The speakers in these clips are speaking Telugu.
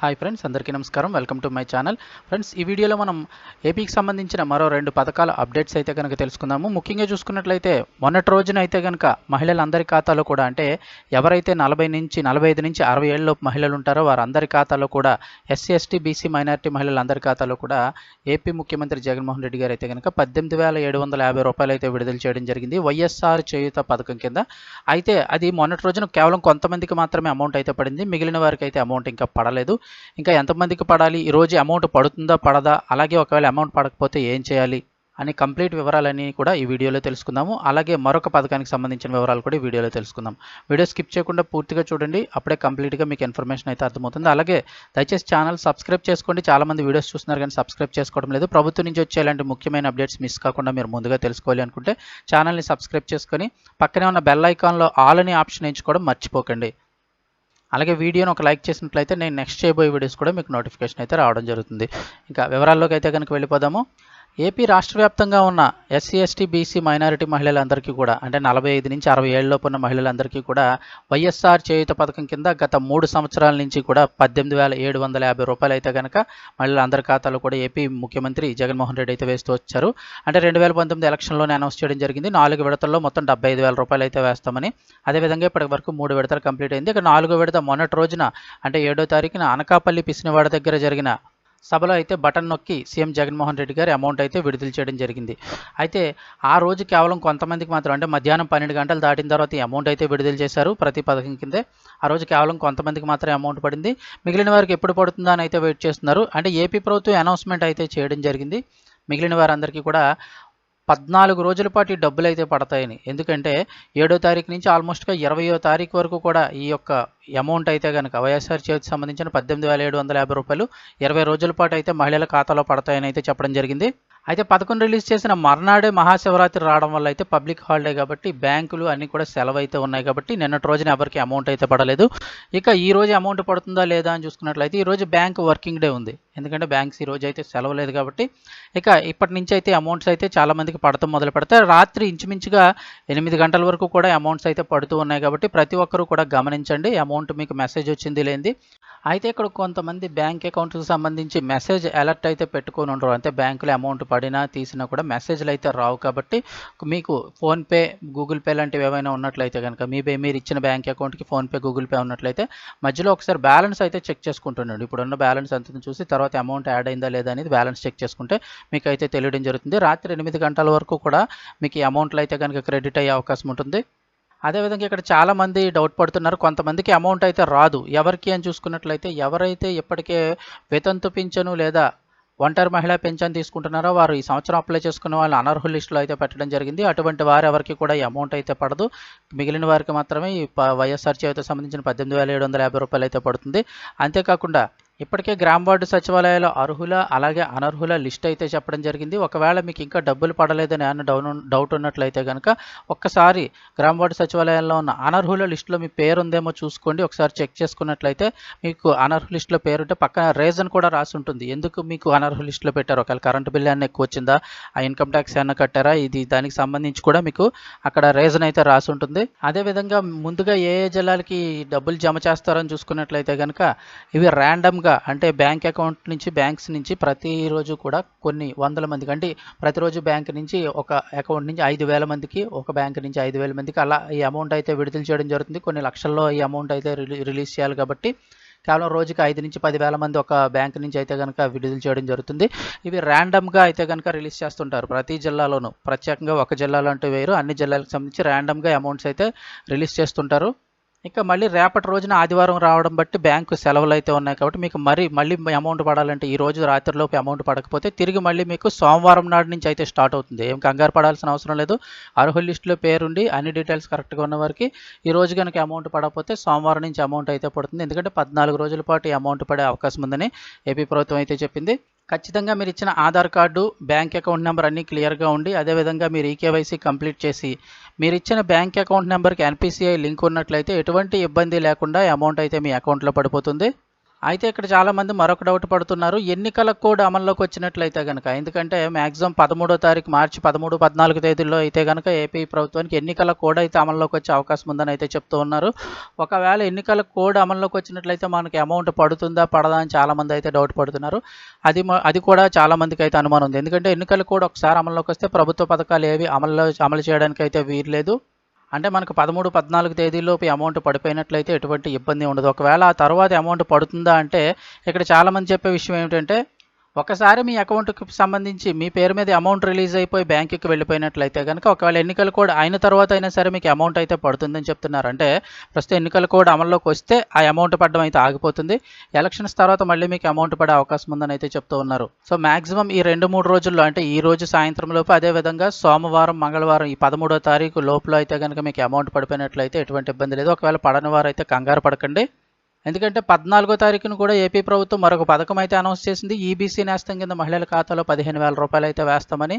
హాయ్ ఫ్రెండ్స్ అందరికీ నమస్కారం. Welcome to my channel friends ఈ వీడియోలో మనం ఏపీకి సంబంధించిన మరో రెండు పథకాల అప్డేట్స్ అయితే కనుక తెలుసుకుందాము. ముఖ్యంగా చూసుకున్నట్లయితే మొన్నటి రోజున అయితే కనుక మహిళలందరి ఖాతాలో కూడా అంటే ఎవరైతే నలభై నుంచి నలభై ఐదు నుంచి అరవై ఏళ్ళలోపు మహిళలు ఉంటారో వారందరి ఖాతాలో కూడా ఎస్సీ ఎస్టీ బీసీ మైనారిటీ మహిళలందరి ఖాతాలో కూడా ఏపీ ముఖ్యమంత్రి జగన్మోహన్ రెడ్డి గారు అయితే కనుక పద్దెనిమిది వేల ఏడు వందల యాభై రూపాయలు అయితే విడుదల చేయడం జరిగింది. వైఎస్ఆర్ చేయుత పథకం కింద. అయితే అది మొన్నటి రోజున కేవలం కొంతమందికి మాత్రమే అమౌంట్ అయితే పడింది. మిగిలిన వారికి అయితే అమౌంట్ ఇంకా పడలేదు. ఇంకా ఎంతమందికి పడాలి? ఈ రోజు అమౌంట్ పడుతుందా పడదా? అలాగే ఒకవేళ అమౌంట్ పడకపోతే ఏం చేయాలి? అని కంప్లీట్ వివరాలన్నీ కూడా ఈ వీడియోలో తెలుసుకుందాము. అలాగే మరొక పథకానికి సంబంధించిన వివరాలు కూడా ఈ వీడియోలో తెలుసుకుందాం. వీడియో స్కిప్ చేయకుండా పూర్తిగా చూడండి. అప్పుడే కంప్లీట్గా మీకు ఇన్ఫర్మేషన్ అయితే అర్థమవుతుంది. అలాగే దయచేసి ఛానల్ సబ్స్క్రైబ్ చేసుకోండి. చాలా మంది వీడియోస్ చూస్తున్నారు కానీ సబ్స్క్రైబ్ చేసుకోవడం లేదు. ప్రభుత్వం నుంచి వచ్చే ఇలాంటి ముఖ్యమైన అప్డేట్స్ మిస్ కాకుండా మీరు ముందుగా తెలుసుకోవాలి అనుకుంటే ఛానల్ని సబ్స్క్రైబ్ చేసుకొని పక్కనే ఉన్న బెల్ ఐకాన్లో ఆల్ అని ఆప్షన్ ఎంచుకోవడం మర్చిపోకండి. అలాగే వీడియోని ఒక లైక్ చేసినట్లయితే నేను నెక్స్ట్ చేయబోయే వీడియోస్ కూడా మీకు నోటిఫికేషన్ అయితే రావడం జరుగుతుంది. ఇంకా వివరాల్లోకి అయితే కనుక వెళ్ళిపోదాము. ఏపీ రాష్ట్ర వ్యాప్తంగా ఉన్న ఎస్సీ ఎస్టీ బీసీ మైనారిటీ మహిళలందరికీ కూడా అంటే నలభై ఐదు నుంచి అరవై ఏళ్ళలోపు ఉన్న మహిళలందరికీ కూడా వైఎస్ఆర్ చేయుత పథకం కింద గత మూడు సంవత్సరాల నుంచి కూడా పద్దెనిమిది వేల ఏడు వందల యాభై రూపాయలు అయితే కనుక మహిళలందరి ఖాతాలో కూడా ఏపీ ముఖ్యమంత్రి జగన్మోహన్ రెడ్డి అయితే వేస్తూ వచ్చారు. అంటే రెండు వేల పంతొమ్మిది ఎలక్షన్లోనే అనౌన్స్ చేయడం జరిగింది. నాలుగు విడతల్లో మొత్తం డెబ్బై ఐదు వేల రూపాయలు అయితే వేస్తామని. అదేవిధంగా ఇప్పటి వరకు మూడు విడతలు కంప్లీట్ అయింది. ఇక నాలుగో విడత మొన్నటి రోజున అంటే ఏడో తారీఖున అనకాపల్లి పిసినవాడ దగ్గర జరిగిన సభలో అయితే బటన్ నొక్కి సీఎం జగన్మోహన్ రెడ్డి గారు అమౌంట్ అయితే విడుదల చేయడం జరిగింది. అయితే ఆ రోజు కేవలం కొంతమందికి మాత్రం అంటే మధ్యాహ్నం పన్నెండు గంటలు దాటిన తర్వాత ఈ అమౌంట్ అయితే విడుదల చేశారు ప్రతి పథకం కిందే. ఆ రోజు కేవలం కొంతమందికి మాత్రమే అమౌంట్ పడింది. మిగిలిన వారికి ఎప్పుడు పడుతుందా అని అయితే వెయిట్ చేస్తున్నారు. అంటే ఏపీ ప్రభుత్వం అనౌన్స్మెంట్ అయితే చేయడం జరిగింది. మిగిలిన వారందరికీ కూడా పద్నాలుగు రోజుల పాటు ఈ డబ్బులు అయితే పడతాయని. ఎందుకంటే ఏడో తారీఖు నుంచి ఆల్మోస్ట్గా ఇరవయో తారీఖు వరకు కూడా ఈ యొక్క అమౌంట్ అయితే కనుక వైఎస్ఆర్ చేతికి సంబంధించిన పద్దెనిమిది వేల ఏడు వందల యాభై రూపాయలు ఇరవై రోజుల పాటు అయితే మహిళల ఖాతాలో పడతాయని అయితే చెప్పడం జరిగింది. అయితే పథకం రిలీజ్ చేసిన మర్నాడే మహాశివరాత్రి రావడం వల్ల అయితే పబ్లిక్ హాలిడే కాబట్టి బ్యాంకులు అన్నీ కూడా సెలవు అయితే ఉన్నాయి కాబట్టి నిన్నటి రోజున ఎవరికి అమౌంట్ అయితే పడలేదు. ఇక ఈ రోజు అమౌంట్ పడుతుందా లేదా అని చూసుకున్నట్లయితే ఈ రోజు బ్యాంక్ వర్కింగ్ డే ఉంది. ఎందుకంటే బ్యాంక్స్ ఈ రోజు అయితే సెలవు లేదు కాబట్టి ఇక ఇప్పటి నుంచి అయితే అమౌంట్స్ అయితే చాలామందికి పడతాం మొదలు పెడతాయి రాత్రి ఇంచుమించుగా ఎనిమిది గంటల వరకు కూడా అమౌంట్స్ అయితే పడుతూ ఉన్నాయి కాబట్టి ప్రతి ఒక్కరూ కూడా గమనించండి. అమౌంట్ మీకు మెసేజ్ వచ్చింది లేనిది అయితే ఇక్కడ కొంతమంది బ్యాంక్ అకౌంట్కి సంబంధించి మెసేజ్ అలర్ట్ అయితే పెట్టుకొని ఉండరు అంటే బ్యాంకులో అమౌంట్ పడినా తీసినా కూడా మెసేజ్లు అయితే రావు కాబట్టి మీకు ఫోన్పే గూగుల్ పే లాంటివి ఏమైనా ఉన్నట్లయితే కనుక మీ బే- మీరు ఇచ్చిన బ్యాంక్ అకౌంట్కి ఫోన్పే గూగుల్ పే ఉన్నట్లయితే మధ్యలో ఒకసారి బ్యాలెన్స్ అయితే చెక్ చేసుకుంటుండండి. ఇప్పుడున్న బ్యాలెన్స్ ఎంత చూసి తర్వాత అమౌంట్ యాడ్ అయిందా లేదా అనేది బ్యాలెన్స్ చెక్ చేసుకుంటే మీకు అయితే తెలియడం జరుగుతుంది. రాత్రి ఎనిమిది గంటల వరకు కూడా మీకు ఈ అమౌంట్లు అయితే కనుక క్రెడిట్ అయ్యే అవకాశం ఉంటుంది. అదేవిధంగా ఇక్కడ చాలామంది డౌట్ పడుతున్నారు. కొంతమందికి అమౌంట్ అయితే రాదు. ఎవరికి అని చూసుకున్నట్లయితే ఎవరైతే ఇప్పటికే వితంతు పింఛను లేదా ఒంటరి మహిళా పెన్షన్ తీసుకుంటున్నారో వారు ఈ సంవత్సరం అప్లై చేసుకున్న వాళ్ళు అనర్హుల లిస్టులో అయితే పెట్టడం జరిగింది. అటువంటి వారు ఎవరికి కూడా ఈ అమౌంట్ అయితే పడదు. మిగిలిన వారికి మాత్రమే ఈ వైఎస్ఆర్ చేతితో సంబంధించిన పద్దెనిమిది వేల ఏడు వందల యాభై రూపాయలు అయితే పడుతుంది. అంతేకాకుండా ఇప్పటికే గ్రామ వార్డు సచివాలయాల్లో అర్హుల అలాగే అనర్హుల లిస్ట్ అయితే చెప్పడం జరిగింది. ఒకవేళ మీకు ఇంకా డబ్బులు పడలేదని ఏమైనా డౌన్ డౌట్ ఉన్నట్లయితే కనుక ఒక్కసారి గ్రామ వార్డు సచివాలయాల్లో ఉన్న అనర్హుల లిస్టులో మీ పేరు ఉందేమో చూసుకోండి. ఒకసారి చెక్ చేసుకున్నట్లయితే మీకు అనర్హుల లిస్టులో పేరు ఉంటే పక్కన రీజన్ కూడా రాసి ఉంటుంది. ఎందుకు మీకు అనర్హుల లిస్టులో పెట్టారు? ఒకవేళ కరెంటు బిల్ ఏమైనా ఎక్కువ వచ్చిందా? ఆ ఇన్కమ్ ట్యాక్స్ ఏమైనా కట్టారా? ఇది దానికి సంబంధించి కూడా మీకు అక్కడ రీజన్ అయితే రాసి ఉంటుంది. అదేవిధంగా ముందుగా ఏ ఏ జిల్లాలకి డబ్బులు జమ చేస్తారని చూసుకున్నట్లయితే కనుక ఇవి ర్యాండమ్గా అంటే బ్యాంక్ అకౌంట్ నుంచి బ్యాంక్స్ నుంచి ప్రతిరోజు కూడా కొన్ని వందల మందికి అంటే ప్రతిరోజు బ్యాంక్ నుంచి ఒక అకౌంట్ నుంచి ఐదు వేల మందికి ఒక బ్యాంక్ నుంచి ఐదు వేల మందికి అలా ఈ అమౌంట్ అయితే విడుదల చేయడం జరుగుతుంది. కొన్ని లక్షల్లో ఈ అమౌంట్ అయితే రిలీ- రిలీజ్ చేయాలి కాబట్టి కేవలం రోజుకి ఐదు నుంచి పదివేల మంది ఒక బ్యాంక్ నుంచి అయితే కనుక విడుదల చేయడం జరుగుతుంది. ఇవి ర్యాండమ్గా అయితే కనుక రిలీజ్ చేస్తుంటారు ప్రతి జిల్లాలోనూ. ప్రత్యేకంగా ఒక జిల్లాలో అంటూ వేరు. అన్ని జిల్లాలకు సంబంధించి ర్యాండమ్గా అమౌంట్స్ అయితే రిలీజ్ చేస్తుంటారు. ఇంకా మళ్ళీ రేపటి రోజున ఆదివారం రావడం బట్టి బ్యాంకు సెలవులు అయితే ఉన్నాయి కాబట్టి మీకు మరి మళ్ళీ అమౌంట్ పడాలంటే ఈ రోజు రాత్రిలోపు అమౌంట్ పడకపోతే తిరిగి మళ్ళీ మీకు సోమవారం నాడు నుంచి అయితే స్టార్ట్ అవుతుంది. ఏం కంగారు పడాల్సిన అవసరం లేదు. అర్హుల లిస్టులో పేరుండి అన్ని డీటెయిల్స్ కరెక్ట్గా ఉన్న వారికి ఈ రోజు కనుక అమౌంట్ పడకపోతే సోమవారం నుంచి అమౌంట్ అయితే పడుతుంది. ఎందుకంటే పద్నాలుగు రోజుల పాటు అమౌంట్ పడే అవకాశం ఉందని ఏపీ ప్రభుత్వం అయితే చెప్పింది. ఖచ్చితంగా మీరు ఇచ్చిన Aadhaar card bank account number అన్నీ క్లియర్గా ఉండి అదేవిధంగా మీరు ఈకేవైసీ కంప్లీట్ చేసి మీరు ఇచ్చిన బ్యాంక్ అకౌంట్ నెంబర్కి ఎన్పిసిఐ లింక్ ఉన్నట్లయితే ఎటువంటి ఇబ్బంది లేకుండా అమౌంట్ అయితే మీ అకౌంట్లో పడిపోతుంది. అయితే ఇక్కడ చాలామంది మరొక డౌట్ పడుతున్నారు. ఎన్నికల కోడ్ అమల్లోకి వచ్చినట్లయితే కనుక ఎందుకంటే మ్యాక్సిమం పదమూడో తారీఖు మార్చి పదమూడు పద్నాలుగు తేదీల్లో అయితే కనుక ఏపీ ప్రభుత్వానికి ఎన్నికల కోడ్ అయితే అమల్లోకి వచ్చే అవకాశం ఉందని అయితే చెప్తూ ఉన్నారు. ఒకవేళ ఎన్నికల కోడ్ అమల్లోకి వచ్చినట్లయితే మనకి అమౌంట్ పడుతుందా పడదా అని చాలామంది అయితే డౌట్ పడుతున్నారు. అది అది కూడా చాలామందికి అయితే అనుమానం ఉంది. ఎందుకంటే ఎన్నికల కోడ్ ఒకసారి అమల్లోకి వస్తే ప్రభుత్వ పథకాలు ఏవి అమల్లో అమలు చేయడానికి అయితే వీర్లేదు అంటే మనకు పదమూడు పద్నాలుగు తేదీలోపు అమౌంట్ పడిపోయినట్లయితే ఎటువంటి ఇబ్బంది ఉండదు. ఒకవేళ ఆ తర్వాత అమౌంట్ పడుతుందా అంటే ఇక్కడ చాలామంది చెప్పే విషయం ఏమిటంటే ఒకసారి మీ అకౌంట్కి సంబంధించి మీ పేరు మీద అమౌంట్ రిలీజ్ అయిపోయి బ్యాంకుకి వెళ్ళిపోయినట్లయితే కనుక ఒకవేళ ఎన్నికల కోడ్ అయిన తర్వాత అయినా సరే మీకు అమౌంట్ అయితే పడుతుందని చెప్తున్నారు అంటే ప్రస్తుతం ఎన్నికల కోడ్ అమల్లోకి వస్తే ఆ అమౌంట్ పడడం అయితే ఆగిపోతుంది. ఎలక్షన్స్ తర్వాత మళ్ళీ మీకు అమౌంట్ పడే అవకాశం ఉందని అయితే చెప్తూ ఉన్నారు. సో మాక్సిమం ఈ రెండు మూడు రోజుల్లో అంటే ఈ రోజు సాయంత్రం లోపు అదే విధంగా సోమవారం మంగళవారం ఈ పదమూడో తారీఖు లోపల అయితే కనుక మీకు అమౌంట్ పడిపోయినట్లయితే ఎటువంటి ఇబ్బంది లేదు. ఒకవేళ పడని వారు అయితే కంగారు పడకండి. ఎందుకంటే పద్నాలుగో తారీఖున కూడా ఏపీ ప్రభుత్వం మరొక పథకం అయితే అనౌన్స్ చేసింది. ఈబీసీ నేస్తం కింద మహిళల ఖాతాలో పదిహేను వేల రూపాయలు అయితే వేస్తామని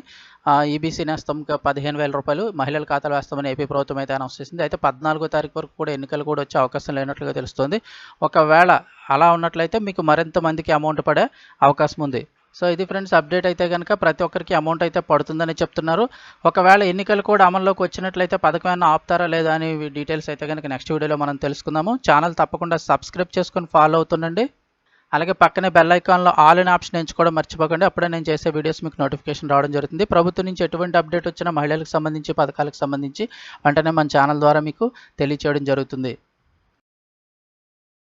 ఈబీసీ నేస్తం పదిహేను వేల రూపాయలు మహిళల ఖాతాలో వేస్తామని ఏపీ ప్రభుత్వం అయితే అనౌన్స్ చేసింది. అయితే పద్నాలుగో తారీఖు వరకు కూడా ఎన్నికలు కూడా వచ్చే అవకాశం లేనట్లుగా తెలుస్తుంది. ఒకవేళ అలా ఉన్నట్లయితే మీకు మరింత మందికి అమౌంట్ పడే అవకాశం ఉంది. సో ఇది ఫ్రెండ్స్ అప్డేట్ అయితే కనుక ప్రతి ఒక్కరికి అమౌంట్ అయితే పడుతుందని చెప్తున్నారు. ఒకవేళ ఎన్నికలు కూడా అమల్లోకి వచ్చినట్లయితే పథకం ఏమైనా ఆపుతారా లేదా అని డీటెయిల్స్ అయితే కనుక నెక్స్ట్ వీడియోలో మనం తెలుసుకుందాము. ఛానల్ తప్పకుండా సబ్స్క్రైబ్ చేసుకొని ఫాలో అవుతుండండి. అలాగే పక్కనే బెల్ ఐకాన్లో ఆల్ ఇన్ ఆప్షన్ ఎంచుకోవడం మర్చిపోకండి. అప్పుడే నేను చేసే వీడియోస్ మీకు నోటిఫికేషన్ రావడం జరుగుతుంది. ప్రభుత్వం నుంచి ఎటువంటి అప్డేట్ వచ్చినా మహిళలకు సంబంధించి పథకాలకు సంబంధించి వెంటనే మన ఛానల్ ద్వారా మీకు తెలియచేయడం జరుగుతుంది.